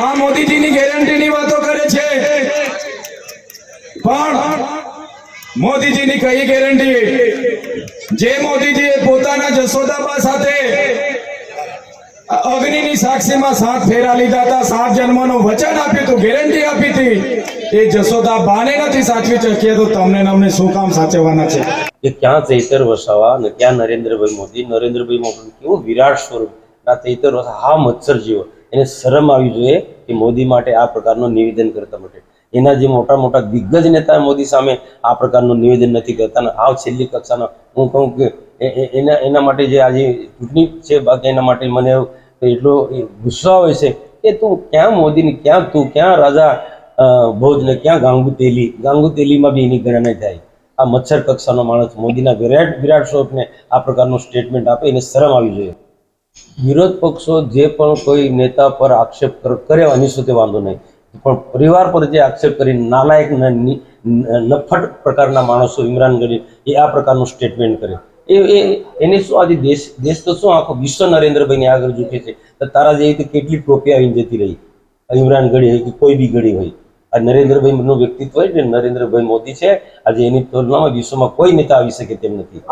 આ મોદીજીની ગેરંટીની વાતો કરે છે. પણ મોદીજીની કઈ ગેરંટી? જે મોદીજીએ પોતાના જસોદાબા સાથે અગ્નિની સાક્ષીમાં સાત ફેરા લીધા હતા, સાત જન્મનું વચન આપ્યું હતું, ગેરંટી આપી હતી. એ જશોદા બાને નથી સાચવી શકીએ તો તમને અમને શું કામ સાચવવાના છે? કે ક્યાં ચૈતર વસાવા ને ક્યાં નરેન્દ્રભાઈ મોદી? નરેન્દ્રભાઈ મોદી કેવું વિરાટ સ્વરૂપ? આ ચૈતર વસાવા, હા મચ્છર જેવો એને શરમ આવી જોઈએ કે મોદી માટે આ પ્રકારનું નિવેદન કરતા માટે. એના જે મોટા મોટા દિગ્ગજ નેતા મોદી સામે આ પ્રકારનું નિવેદન નથી કરતા અને આ છેલ્લી કક્ષાનો હું કહું કે એના એના માટે જે આજે ચૂંટણી છે, બાકી એના માટે મને એટલો ગુસ્સા આવે છે કે તું ક્યાં મોદીની, ક્યાં તું, ક્યાં રાજા ભોજને, ક્યાં ગાંગુ તેલી ગાંગુ તેલીમાં બી એની ગણના થાય. આ મચ્છર કક્ષાનો માણસ મોદીના વિરાટ વિરાટ સ્વરૂપને આ પ્રકારનું સ્ટેટમેન્ટ આપે, એને શરમ આવી જોઈએ. વિરોધ પક્ષો જે પણ કોઈ નેતા પર આક્ષેપ કરે એની સાથે વાંધો નહીં. પણ પરિવાર પર જે આક્ષેપ કરી નાલાયક નફટ પ્રકારના માણસો ઇમરાન ગની, એ આ પ્રકારનું સ્ટેટમેન્ટ કરે એ એ, એને શું આજે દેશ દેશ તો શું આખો વિશ્વ નરેન્દ્રભાઈની આગળ ઝૂકે છે? તો તારા જેવી તો કેટલી ટ્રોફી આવીને જતી રહી. ઇમરાન ગઢી હોય કે કોઈ બી ગઢી હોય. આ નરેન્દ્રભાઈનું વ્યક્તિત્વ હોય ને નરેન્દ્રભાઈ મોદી છે. આજે એની તુલનામાં વિશ્વમાં કોઈ નેતા આવી શકે તેમ નથી.